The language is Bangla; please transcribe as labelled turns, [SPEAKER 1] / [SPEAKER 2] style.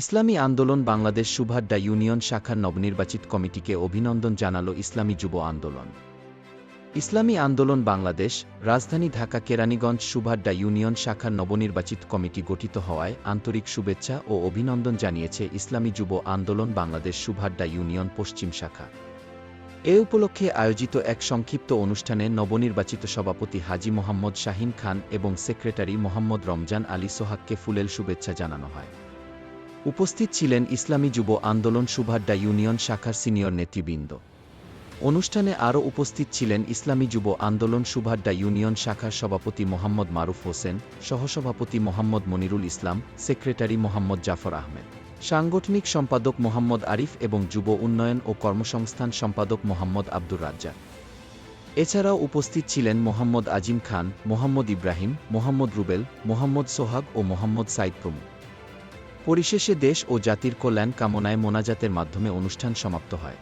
[SPEAKER 1] ইসলামী আন্দোলন বাংলাদেশ সুভাড্ডা ইউনিয়ন শাখার নবনির্বাচিত কমিটিকে অভিনন্দন জানাল ইসলামী যুব আন্দোলন। ইসলামী আন্দোলন বাংলাদেশ, রাজধানী ঢাকা কেরানীগঞ্জ সুভাড্ডা ইউনিয়ন শাখার নবনির্বাচিত কমিটি গঠিত হওয়ায় আন্তরিক শুভেচ্ছা ও অভিনন্দন জানিয়েছে ইসলামী যুব আন্দোলন বাংলাদেশ সুভাড্ডা ইউনিয়ন পশ্চিম শাখা। এ উপলক্ষে আয়োজিত এক সংক্ষিপ্ত অনুষ্ঠানে নবনির্বাচিত সভাপতি হাজি মোহাম্মদ শাহিন খান এবং সেক্রেটারি মোহাম্মদ রমজান আলী সোহাককে ফুলেল শুভেচ্ছা জানানো হয়। উপস্থিত ছিলেন ইসলামী যুব আন্দোলন সুভাড্ডা ইউনিয়ন শাখার সিনিয়র নেতৃবৃন্দ। অনুষ্ঠানে আরও উপস্থিত ছিলেন ইসলামী যুব আন্দোলন সুভাড্ডা ইউনিয়ন শাখার সভাপতি মোহাম্মদ মারুফ হোসেন, সহসভাপতি মোহাম্মদ মনিরুল ইসলাম, সেক্রেটারি মোহাম্মদ জাফর আহমেদ। সাংগঠনিক সম্পাদক মোহাম্মদ আরিফ এবং যুব উন্নয়ন ও কর্মসংস্থান সম্পাদক মোহাম্মদ আব্দুর রাজ্জাক। এছাড়াও উপস্থিত ছিলেন মোহাম্মদ আজিম খান, মোহাম্মদ ইব্রাহিম, মোহাম্মদ রুবেল, মোহাম্মদ সোহাগ ও মোহাম্মদ সাইদ প্রমুখ। পরিশেষে দেশ ও জাতির কল্যাণ কামনায় মোনাজাতের মাধ্যমে অনুষ্ঠান সমাপ্ত হয়।